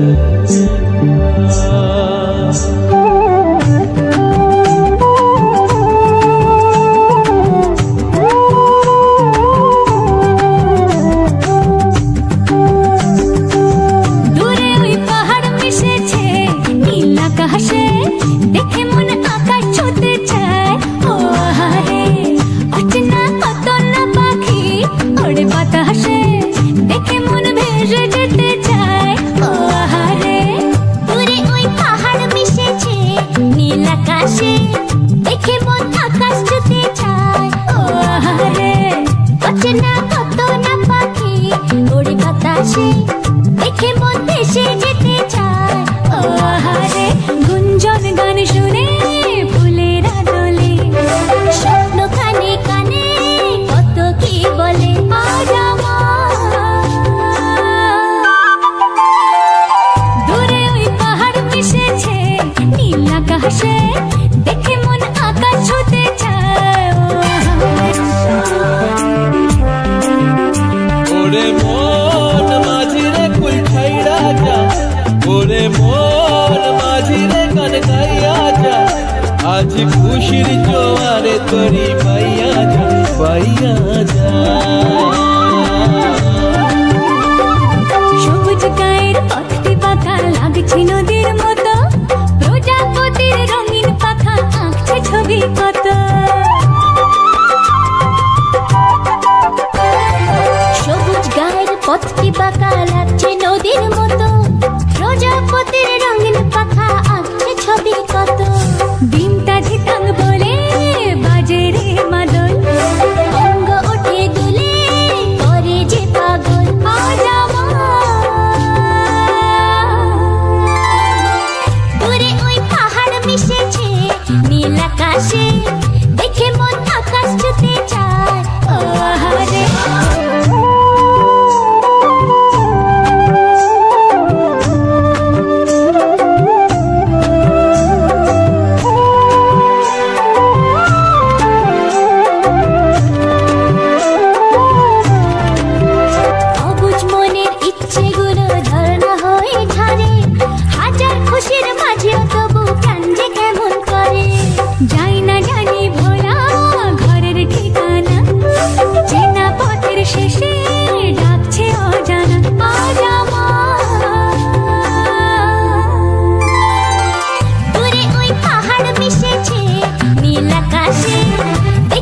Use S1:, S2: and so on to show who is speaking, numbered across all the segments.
S1: Thank you. বাতাসে দেখে গুঞ্জন গান শুনে ফুলেরা দোলে স্বপ্ন কানে কি বলে আজ দূরে ওই পাহাড়
S2: যা। আজ খুশির জোয়ারে তরি পাইয়া যা পাইয়া যা।
S1: সবুজ গায়ের লাগছে নদীর মতো। সবুজ গায়ের পথটি বাঁকা লাগছে নদীর মতো। প্রজাপতির রঙিন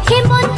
S1: দেখে মন